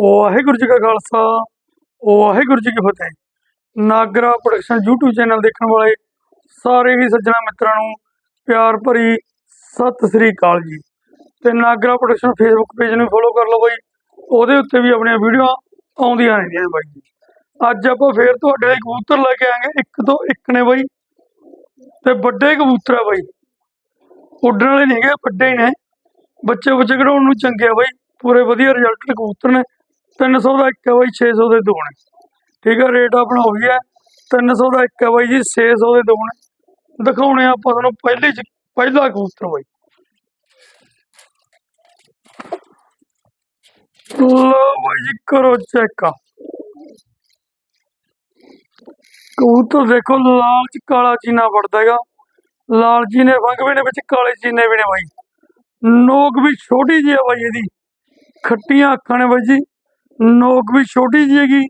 ਵਾਹਿਗੁਰੂ ਜੀ ਕਾ ਖਾਲਸਾ, ਵਾਹਿਗੁਰੂ ਜੀ ਕੀ ਫਤਿਹ। Nagra production YouTube channel ਦੇਖਣ ਵਾਲੇ ਸਾਰੇ ਹੀ ਸੱਜਣਾ ਮਿੱਤਰਾਂ ਨੂੰ ਪਿਆਰ ਭਰੀ ਸਤਿ ਸ੍ਰੀ ਅਕਾਲ ਜੀ। ਤੇ ਨਾਗਰਾ ਪ੍ਰੋਡਕਸ਼ਨ ਫੇਸਬੁੱਕ ਪੇਜ ਨੂੰ ਫੋਲੋ ਕਰ ਲਓ ਬਾਈ। ਉਹਦੇ ਉੱਤੇ ਵੀ ਆਪਣੀਆਂ ਵੀਡੀਓ ਆਉਂਦੀਆਂ ਰਹਿੰਦੀਆਂ ਬਾਈ ਜੀ। ਅੱਜ ਆਪਾਂ ਫੇਰ ਤੁਹਾਡੇ ਲਈ ਕਬੂਤਰ ਲੈ ਕੇ ਆਏਗੇ ਇੱਕ ਤੋਂ ਇੱਕ ਨੇ ਬਾਈ। ਤੇ ਵੱਡੇ ਕਬੂਤਰ ਆ ਬਾਈ। ਉੱਡਣ ਵਾਲੇ ਨਹੀਂ ਹੈਗੇ, ਵੱਡੇ ਹੀ ਨੇ। ਬੱਚੇ ਬੱਚੇ ਕਢਾਉਣ ਨੂੰ ਚੰਗੇ ਆ ਬਾਈ। ਪੂਰੇ ਵਧੀਆ ਰਿਜ਼ਲਟ ਕਬੂਤਰ ਨੇ। 300 ਦਾ ਇੱਕ ਹੈ ਬਾਈ 600 ਦੇ ਦੋ ਨੇ। ਠੀਕ ਹੈ ਰੇਟ ਆਪਣਾ ਉਹੀ ਹੈ। 300 ਦਾ ਇੱਕ ਹੈ ਬਾਈ ਜੀ 600 ਦੇ ਦੋ ਨੇ। ਦਿਖਾਉਣੇ ਆਪਾਂ ਤੁਹਾਨੂੰ ਪਹਿਲੇ ਚ, ਪਹਿਲਾ ਕਬੂਤਰ ਬਾਈ। ਲੋ ਬਾਈ ਜੀ, ਕਰੋ ਚੈੱਕ ਕਬੂਤਰ ਦੇਖੋ, ਲਾਲ ਚ ਕਾਲਾ ਚੀਨਾ ਵੜਦਾ ਹੈਗਾ। ਲਾਲ ਜੀ ਨੇ ਵੰਗ ਵੀ ਨੇ, ਵਿੱਚ ਕਾਲੇ ਚੀਨੇ ਵੀ ਨੇ ਬਾਈ। ਨੋਕ ਵੀ ਛੋਟੀ ਜਿਹੀ ਹੈ ਬਾਈ ਇਹਦੀ। ਖੱਟੀਆਂ ਅੱਖਾਂ ਨੇ ਬਾਈ ਜੀ। ਨੋਕ ਵੀ ਛੋਟੀ ਜੀ ਹੈਗੀ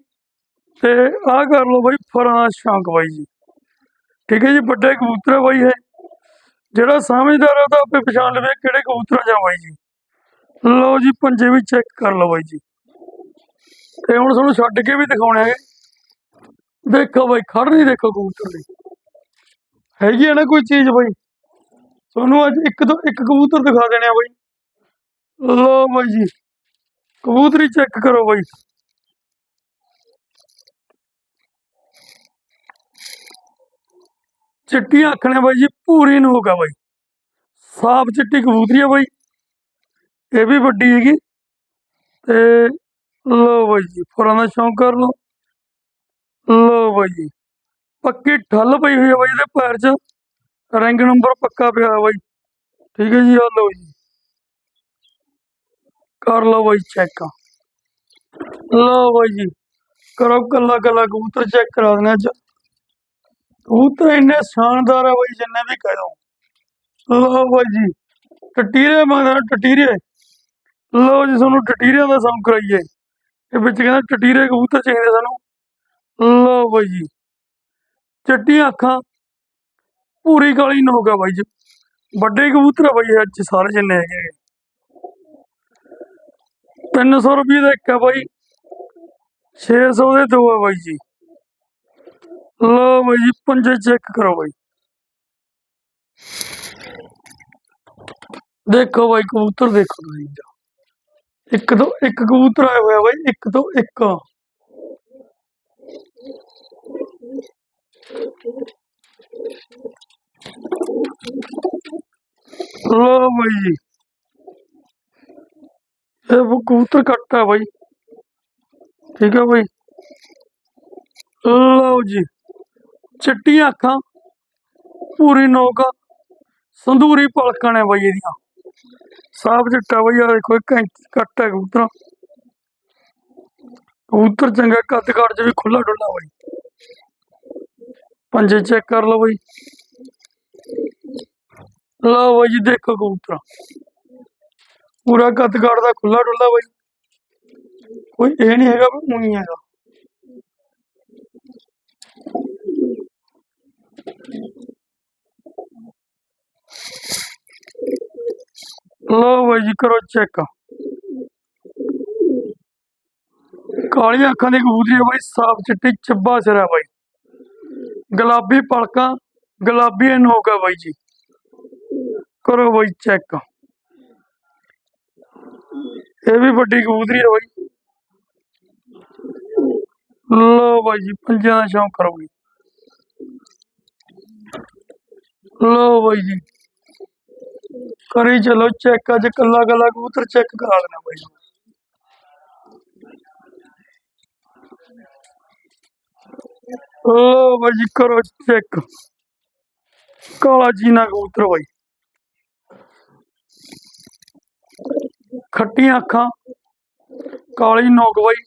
ਤੇ ਆਹ ਕਰ ਲਓ ਬਾਈ ਫਰਾਂ ਸ਼ੌਂਕ ਬਾਈ ਜੀ। ਠੀਕ ਹੈ ਜੀ, ਵੱਡੇ ਕਬੂਤਰ ਬਾਈ ਇਹ। ਜਿਹੜਾ ਸਮਝਦਾਰ ਹੈ ਤਾਂ ਆਪੇ ਪਛਾਣ ਲਵੇ ਕਿਹੜੇ ਕਬੂਤਰ ਜਾਂ ਬਾਈ ਜੀ। ਲਓ ਜੀ, ਪੰਜੇ ਵੀ ਚੈੱਕ ਕਰ ਲਓ ਬਾਈ ਜੀ। ਤੇ ਹੁਣ ਤੁਹਾਨੂੰ ਛੱਡ ਕੇ ਵੀ ਦਿਖਾਉਣੇ ਹੈਗੇ। ਦੇਖੋ ਬਾਈ ਖੜ ਨਹੀਂ ਦੇਖੋ ਕਬੂਤਰ ਦੀ। ਹੈਗੀ ਹੈ ਨਾ ਕੋਈ ਚੀਜ਼ ਬਾਈ। ਤੁਹਾਨੂੰ ਅੱਜ ਇੱਕ ਤੋਂ ਇੱਕ ਕਬੂਤਰ ਦਿਖਾ ਦੇਣੇ ਆ ਬਾਈ। ਲਓ ਬਾਈ ਜੀ। ਕਬੂਤਰੀ ਚੈੱਕ ਕਰੋ ਬਾਈ। ਚਿੱਟੀ ਅੱਖਾਂ ਨੇ ਬਾਈ ਜੀ, ਪੂਰੀ ਨੂੰ ਹੋਗਾ ਬਾਈ। ਸਾਫ਼ ਚਿੱਟੀ ਕਬੂਤਰੀ ਆ ਬਾਈ। ਇਹ ਵੀ ਵੱਡੀ ਹੈਗੀ। ਤੇ ਲਓ ਬਾਈ ਜੀ ਫੁਰਾਂ ਦਾ ਸ਼ੌਂਕ ਕਰ ਲਓ। ਲਓ ਬਾਈ ਜੀ, ਪੱਕੀ ਠੱਲ ਪਈ ਹੋਈ ਹੈ ਬਾਈ ਇਹਦੇ ਪੈਰ 'ਚ। ਰੈਂਕ ਨੰਬਰ ਪੱਕਾ ਪਿਆ ਬਾਈ। ਠੀਕ ਹੈ ਜੀ ਆ ਲਓ ਜੀ। ਕਰ ਲਓ ਬਾਈ ਚੈੱਕ ਲਓ ਬਾਈ ਜੀ, ਕਰੋ ਕੱਲਾ ਕੱਲਾ ਕਬੂਤਰ ਚੈੱਕ ਕਰਾ ਦੇਣਾ ਅੱਜ। ਕਬੂਤਰ ਇੰਨੇ ਸ਼ਾਨਦਾਰ ਆ ਬਾਈ, ਜਿੰਨੇ ਵੀ ਕਹਿ ਦੋ ਲਓ ਬਾਈ ਜੀ, ਟਟੀਰੇ ਮੰਗਦਾ ਟਟੀਰੇ। ਲਓ ਜੀ, ਤੁਹਾਨੂੰ ਟਟੀਰਿਆਂ ਦਾ ਸੌਂਕ ਕਰਾਈਏ। ਇਹ ਵਿੱਚ ਕਹਿੰਦਾ ਟਟੀਰੇ ਕਬੂਤਰ ਚਾਹੀਦੇ ਸਾਨੂੰ। ਲਓ ਬਾਈ ਜੀ, ਚਿੱਟੀਆਂ ਅੱਖਾਂ। ਪੂਰੀ ਕਾਲੀ ਨੋਕ ਆ ਬਾਈ ਜੀ। ਵੱਡੇ ਕਬੂਤਰ ਆ ਬਾਈ ਅੱਜ ਸਾਰੇ ਜਿੰਨੇ ਹੈਗੇ 300 ਰੁਪਏ ਦਾ ਇੱਕ ਹੈ ਬਾਈ। 600 ਦੇ ਦੋ ਆ ਬਾਈ ਜੀ। ਲਓ ਬਾਈ ਜੀ, ਪੰਜੇ ਚੈੱਕ ਕਰੋ ਬਾਈ। ਦੇਖੋ ਬਾਈ, ਕਬੂਤਰ ਦੇਖੋ ਤੁਸੀਂ ਇੱਕ ਤੋਂ, ਇੱਕ ਕਬੂਤਰ ਆਇਆ ਹੋਇਆ ਬਾਈ, ਇੱਕ ਤੋਂ ਇੱਕ। ਲਓ ਬਾਈ ਜੀ। ਇਹ ਉਹ ਕਬੂਤਰ ਕੱਟ ਹੈ ਬਾਈ। ਠੀਕ ਹੈ ਬਾਈ। ਲਓ ਜੀ, ਚਿੱਟੀਆਂ ਅੱਖਾਂ ਪੂਰੀ ਨੋਕ, ਸੰਧੂਰੀ ਪਲਕਾਂ ਨੇ ਬਾਈ ਇਹਦੀਆਂ। ਸਾਫ਼ ਚਿੱਟਾ ਬਾਈ ਆ ਦੇਖੋ, ਇੱਕ ਕੱਟ ਹੈ ਕਬੂਤਰ। ਕਬੂਤਰ ਚੰਗਾ ਕੱਦ ਕਾਠ ਚ ਵੀ ਖੁੱਲਾ ਡੁੱਲਾ ਬਾਈ। ਪੰਜੇ ਚੈੱਕ ਕਰ ਲਓ ਬਾਈ। ਲਓ ਬਾਈ ਜੀ, ਦੇਖੋ ਕਬੂਤਰ। ਪੂਰਾ ਕੱਦ ਕਾਠ ਦਾ ਖੁੱਲਾ ਡੁੱਲਾ ਬਾਈ। ਕੋਈ ਇਹ ਨਹੀਂ ਹੈਗਾ ਵੀ ਉਹੀ ਹੈਗਾ। ਲਓ ਬਾਈ ਜੀ, ਕਰੋ ਚੈੱਕ ਕਾਲੀਆਂ ਅੱਖਾਂ ਦੀ ਕਬੂਤਰੀ ਹੈ ਬਾਈ, ਸਾਫ਼ ਚਿੱਟੀ, ਚੱਬਾ ਸਿਰ ਹੈ ਬਾਈ। ਗੁਲਾਬੀ ਪਲਕਾਂ, ਗੁਲਾਬੀ ਨੋਕ ਹੈ ਬਾਈ ਜੀ। ਕਰੋ ਬਾਈ ਚੈੱਕ ਇਹ ਵੀ ਵੱਡੀ ਕਬੂਤਰੀ ਹੈ ਬਾਈ ਲਓ ਬਾਈ ਜੀ ਪੰਜਾਂ ਦਾ ਸ਼ੌਂਕ ਕਰੋ ਬਾਈ ਲਓ ਬਾਈ ਜੀ ਕਰੀ ਚਲੋ ਚੈੱਕ ਅੱਜ ਕੱਲਾ ਕੱਲਾ ਕਬੂਤਰ ਚੈੱਕ ਕਰਾ ਦੇਣਾ ਬਾਈ ਲਓ ਬਾਈ ਜੀ ਕਰੋ ਚੈੱਕ ਕਾਲਾ ਜੀਨਾ ਕਬੂਤਰ ਬਾਈ ਖੱਟੀਆਂ ਅੱਖਾਂ, ਕਾਲੀ ਨੋਕ ਬਾਈ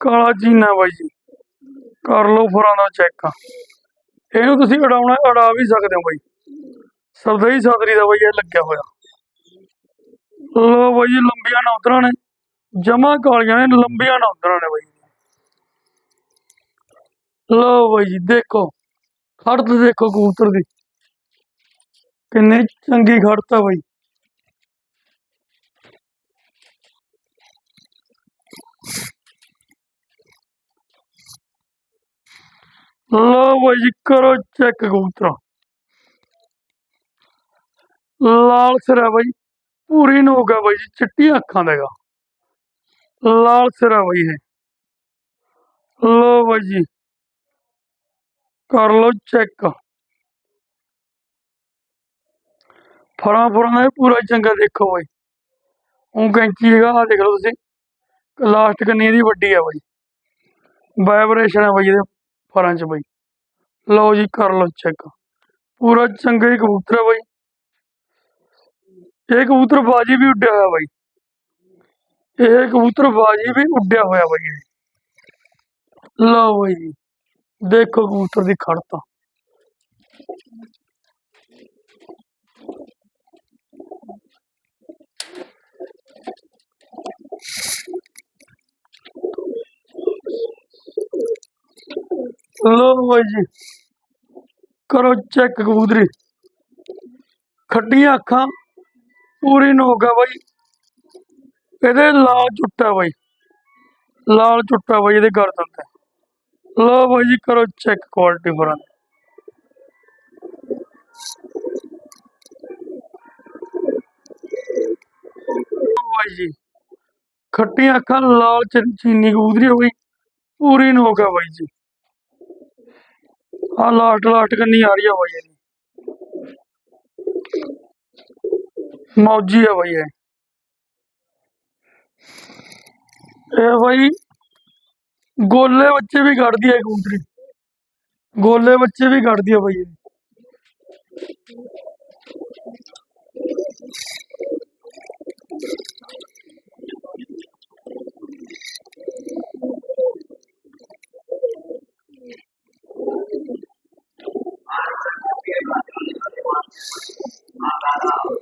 ਕਾਲਾ ਜੀਨਾ ਬਾਈ ਜੀ। ਕਰ ਲਓ ਫਰਾਂ ਦਾ ਚੈੱਕ। ਇਹਨੂੰ ਤੁਸੀਂ ਉਡਾਉਣਾ ਉਡਾ ਵੀ ਸਕਦੇ ਹੋ ਬਾਈ। ਸਰਦਈ ਸਾਦਰੀ ਦਾ ਬਾਈ ਇਹ ਲੱਗਿਆ ਹੋਇਆ। ਲੋ ਬਾਈ ਜੀ, ਲੰਬੀਆਂ ਨੌਤਰਾਂ ਨੇ। ਜਮਾ ਕਾਲੀਆਂ ਨੇ, ਲੰਬੀਆਂ ਨੌਤਰਾਂ ਨੇ ਬਾਈ ਲੋ ਬਾਈ ਜੀ, ਦੇਖੋ। ਖੜਤ ਦੇਖੋ ਕਬੂਤਰ ਦੀ। ਕਿੰਨੀ ਚੰਗੀ ਖੜਤ ਆ ਬਾਈ। ਬਾਈ ਜੀ ਕਰੋ ਚੈੱਕ ਕਬੂਤਰ ਲਾਲ ਸਿਰ ਹੈ ਬਾਈ ਪੂਰੀ ਨੋਕ ਹੈ ਬਾਈ ਜੀ ਚਿੱਟੀਆਂ ਅੱਖਾਂ ਦਾ ਹੈਗਾ ਲਾਲ ਸਿਰ ਹੈ ਬਾਈ ਇਹ ਲੋ ਬਾਈ ਜੀ ਕਰ ਲੋ ਚੈੱਕ ਫਰਾਂ ਫਰਾਂ ਦਾ ਇਹ ਪੂਰਾ ਚੰਗਾ ਦੇਖੋ ਬਾਈ ਉਹ ਕੈਂਚੀ ਹੈਗਾ ਆ ਦੇਖ ਲਓ ਤੁਸੀਂ ਲਾਸਟ ਕੰਨੀ ਇਹਦੀ ਵੱਡੀ ਆ ਬਾਈ ਵਾਈਬ੍ਰੇਸ਼ਨ ਹੈ ਬਾਈ ਇਹਦੇ ਫਰਾਂ 'ਚ ਬਾਈ। ਲਓ ਜੀ, ਕਰ ਲਓ ਚੈੱਕ ਪੂਰਾ ਚੰਗਾ ਹੀ ਕਬੂਤਰ ਹੈ ਬਾਈ। ਇਹ ਕਬੂਤਰ ਬਾਜੀ ਵੀ ਉੱਡਿਆ ਹੋਇਆ ਬਾਈ। ਇਹ ਕਬੂਤਰ ਬਾਜੀ ਵੀ ਉੱਡਿਆ ਹੋਇਆ ਬਾਈ ਲਓ ਬਾਈ, ਦੇਖੋ ਕਬੂਤਰ ਦੀ ਖੜਤਾ। ਲੋ ਬਾਈ ਜੀ। ਕਰੋ ਚੈੱਕ ਕਬੂਤਰੀ। ਖੱਟੀਆਂ ਅੱਖਾਂ ਪੂਰੀ ਨੋਕ ਬਾਈ। ਇਹਦੇ ਲਾਲ ਚੁੱਟਾ ਬਾਈ। ਲਾਲ ਚੁੱਟਾ ਬਾਈ ਇਹਦੇ ਗਰਦਨ ਤੇ ਲਓ ਬਾਈ ਜੀ, ਕਰੋ ਚੈੱਕ ਕੁਆਲਿਟੀ ਫਰਾਂ ਬਾਈ ਜੀ। ਖੱਟੀਆਂ ਅੱਖਾਂ, ਲਾਲ ਚੀਨੀ ਕਬੂਤਰੀ ਹੋ ਗਈ ਪੂਰੀ ਨੋਕ ਆ ਬਾਈ ਜੀ। ਆ ਲਾਟ ਲਾਟ ਕੰਨੀ ਆ ਰਹੀ ਆ ਬਾਈ ਇਹਦੀ ਮੌਜੀ ਆ ਬਾਈ ਇਹ। ਇਹ ਬਾਈ ਗੋਲੇ ਬੱਚੇ ਵੀ ਕੱਢਦੀ ਹੈ ਕਬੂਤਰੀ ਗੋਲੇ ਬੱਚੇ ਵੀ ਕੱਢਦੀ ਆ ਬਾਈ ਇਹ।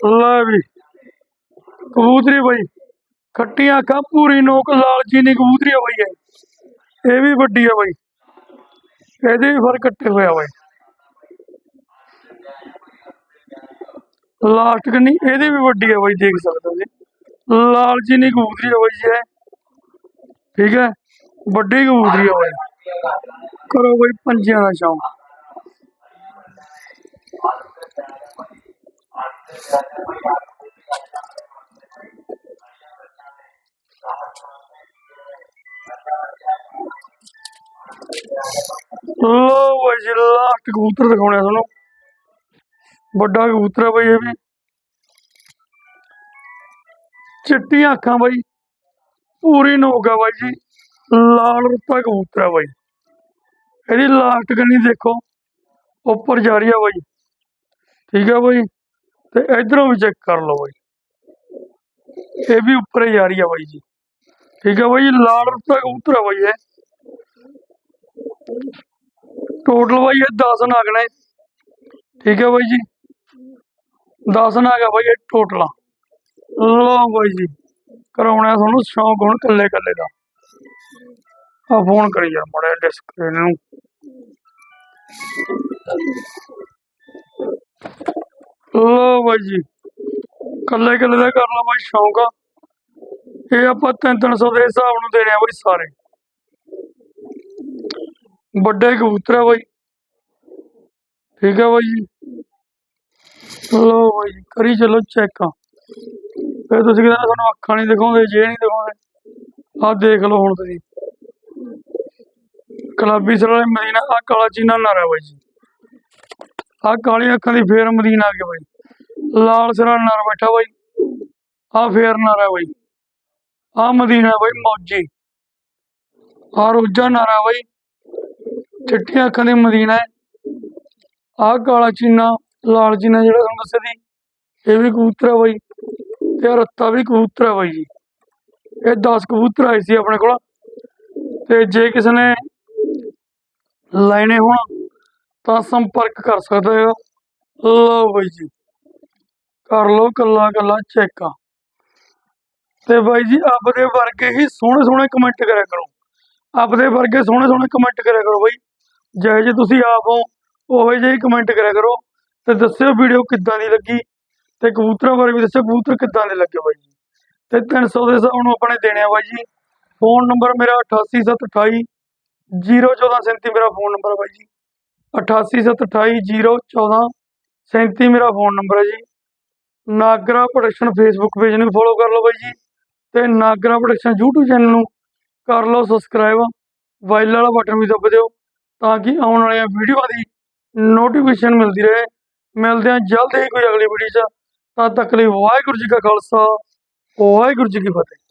ਲੈ ਵੀ ਕਬੂਤਰੀ ਬਾਈ, ਖੱਟੀਆਂ ਅੱਖਾਂ ਪੂਰੀ ਨੋਕ ਲਾਲ ਚੀਨੀ ਕਬੂਤਰੀ ਆ ਬਾਈ ਇਹ। ਵੀ ਵੱਡੀ ਹੈ ਬਾਈ। ਇਹਦੇ ਵੀ ਫਰ ਕੱਟੇ ਹੋਇਆ ਬਾਈ। ਲਾਸਟ ਕੰਨੀ, ਇਹਦੀ ਵੀ ਵੱਡੀ ਆ ਬਾਈ, ਦੇਖ ਸਕਦੇ ਹੋ ਜੀ। ਲਾਲ ਚੀਨੀ ਕਬੂਤਰੀ ਆ ਬਾਈ ਇਹ। ਠੀਕ ਹੈ, ਵੱਡੀ ਕਬੂਤਰੀ ਆ ਬਾਈ। ਕਰੋ ਬਾਈ ਪੰਜਿਆਂ ਦਾ ਸ਼ੌਂਕ। ਲੋ ਬਾਈ ਜੀ ਲਾਸਟ ਕਬੂਤਰ ਦਿਖਾਉਣੇ ਤੁਹਾਨੂੰ। ਵੱਡਾ ਕਬੂਤਰ ਆ ਬਾਈ ਇਹ ਵੀ। ਚਿੱਟੀਆਂ ਅੱਖਾਂ ਬਾਈ। ਪੂਰੀ ਨੋਕ ਆ ਬਾਈ ਜੀ। ਲਾਲ ਰੁੱਤਾ ਕਬੂਤਰ ਹੈ ਬਾਈ। ਇਹਦੀ ਲਾਸਟ ਕੰਨੀ ਦੇਖੋ। ਉੱਪਰ ਜਾ ਰਹੀ ਆ ਬਾਈ। ਠੀਕ ਆ ਬਾਈ। ਤੇ ਇਧਰੋਂ ਵੀ ਚੈੱਕ ਕਰ ਲਓ ਬਾਈ ਇਹ ਵੀ ਉੱਪਰ ਹੀ ਜਾ ਰਹੀ ਆ ਬਾਈ ਜੀ ਠੀਕ ਆ ਬਾਈ ਲਾਲ ਰੁੱਤਾ ਕਬੂਤਰ ਆ ਬਾਈ ਇਹ ਟੋਟਲ ਬਾਈ ਇਹ 10 ਨਾਗ ਨੇ ਠੀਕ ਹੈ ਬਾਈ ਜੀ 10 ਨਾਗ ਆ ਬਾਈ ਇਹ ਟੋਟਲ ਲਓ ਬਾਈ ਜੀ ਕਰਾਉਣਾ ਤੁਹਾਨੂੰ ਸ਼ੌਂਕ ਹੁਣ ਕੱਲੇ ਕੱਲੇ ਦਾ ਆ ਫੋਨ ਕਰੀ ਯਾਰ ਮੜਾ ਡਿਸਕ ਲੋ ਬਾਈ ਜੀ ਕੱਲੇ ਕੱਲੇ ਦਾ ਕਰ ਲਾ ਬਾਈ ਸ਼ੌਂਕ ਆ। ਇਹ ਆਪਾਂ 300 ਦੇ ਹਿਸਾਬ ਨੂੰ ਦੇਣੇ ਆ ਬਾਈ ਸਾਰੇ। ਵੱਡੇ ਕਬੂਤਰ ਆ ਬਾਈ। ਠੀਕ ਹੈ ਬਾਈ ਜੀ। ਲੋ ਬਾਈ ਕਰੀ ਚਲੋ ਚੈੱਕ ਆ। ਫਿਰ ਤੁਸੀਂ ਕਹਿੰਦੇ ਤੁਹਾਨੂੰ ਅੱਖਾਂ ਨਹੀਂ ਦਿਖਾਉਂਦੇ, ਜੇ ਨਹੀਂ ਦਿਖਾਉਂਦੇ ਆ ਦੇਖ ਲਓ ਹੁਣ ਤੁਸੀਂ। ਕਲਾਬੀ ਸਰ ਵਾਲੇ ਮਦੀਨਾ ਆ ਕਾਲਾ ਚੀਨਾ ਨਾਰਾ ਬਾਈ ਜੀ। ਆਹ ਕਾਲੀ ਅੱਖਾਂ ਦੀ ਫੇਰ ਮਦੀਨਾ ਆ ਗਿਆ ਬਾਈ। ਲਾਲ ਸਿਰਾ ਨਰ ਬੈਠਾ ਬਾਈ। ਆਹ ਫੇਰ ਨਾਰਾ ਬਾਈ। ਆਹ ਮਦੀਨਾ ਬਾਈ, ਮੌਜੀ। ਆਹ ਰੋਜਾ ਨਾਰਾ ਬਾਈ। ਚਿੱਟੀਆਂ ਅੱਖਾਂ ਦੇ ਮਦੀਨਾ ਹੈ। ਕਾਲਾ ਚੀਨਾ, ਲਾਲ ਚੀਨਾ ਜਿਹੜਾ ਤੁਹਾਨੂੰ ਦੱਸਿਆ ਸੀ, ਇਹ ਵੀ ਕਬੂਤਰ ਆ ਬਾਈ। ਤੇ ਆਹ ਰੱਤਾ ਵੀ ਕਬੂਤਰ ਆ ਬਾਈ ਜੀ। ਇਹ 10 ਕਬੂਤਰ ਆਏ ਸੀ ਆਪਣੇ ਕੋਲ। ਤੇ ਜੇ ਕਿਸੇ ਨੇ ਲੈਣੇ ਹੋਣ ਤਾਂ ਸੰਪਰਕ ਕਰ ਸਕਦੇ ਹੋ। ਲਓ ਬਾਈ ਜੀ। ਕਰ ਲਓ ਕੱਲਾ ਕੱਲਾ ਚੈੱਕ। ਤੇ ਬਾਈ ਜੀ, ਆਪਦੇ ਵਰਗੇ ਹੀ ਸੋਹਣੇ ਸੋਹਣੇ ਕਮੈਂਟ ਕਰਿਆ ਕਰੋ। ਆਪਦੇ ਵਰਗੇ ਸੋਹਣੇ ਸੋਹਣੇ ਕਮੈਂਟ ਕਰਿਆ ਕਰੋ ਬਾਈ। ਜਿਹੇ ਜੇ ਤੁਸੀਂ ਆਪ ਹੋ, ਉਹੋ ਜਿਹੇ ਕਮੈਂਟ ਕਰਿਆ ਕਰੋ। ਤੇ ਦੱਸਿਓ ਵੀਡੀਓ ਕਿੱਦਾਂ ਦੀ ਲੱਗੀ। ਤੇ ਕਬੂਤਰਾਂ ਬਾਰੇ ਵੀ ਦੱਸਿਓ, ਕਬੂਤਰ ਕਿੱਦਾਂ ਦੇ ਲੱਗੇ ਬਾਈ ਜੀ। ਤੇ 300 ਦੇ ਹਿਸਾਬ ਨੂੰ ਆਪਣੇ ਦੇਣੇ ਆ ਬਾਈ ਜੀ। ਫੋਨ ਨੰਬਰ ਮੇਰਾ 88728 01437 ਮੇਰਾ ਫੋਨ ਨੰਬਰ ਬਾਈ ਜੀ। 88728014 37 ਮੇਰਾ ਫੋਨ ਨੰਬਰ ਹੈ ਜੀ। ਨਾਗਰਾ ਪ੍ਰੋਡਕਸ਼ਨ ਫੇਸਬੁੱਕ ਪੇਜ ਨੂੰ ਫੋਲੋ ਕਰ ਲਓ ਬਾਈ ਜੀ। ਤੇ ਨਾਗਰਾ ਪ੍ਰੋਡਕਸ਼ਨ YouTube ਚੈਨਲ ਨੂੰ ਕਰ ਲਓ ਸਬਸਕ੍ਰਾਈਬ ਵਾਈਲ ਵਾਲਾ ਬਟਨ ਵੀ ਦੱਬ ਦਿਓ ਤਾਂ ਕਿ ਆਉਣ ਵਾਲੀਆਂ ਵੀਡੀਓਆਂ ਦੀ ਨੋਟੀਫਿਕੇਸ਼ਨ ਮਿਲਦੀ ਰਹੇ। ਮਿਲਦੇ ਹਾਂ ਜਲਦ ਹੀ ਕੋਈ ਅਗਲੀ ਵੀਡੀਓ 'ਚ। ਤਦ ਤੱਕ ਲਈ ਵਾਹਿਗੁਰੂ ਜੀ ਕਾ ਖਾਲਸਾ, ਵਾਹਿਗੁਰੂ ਜੀ ਕੀ ਫਤਿਹ।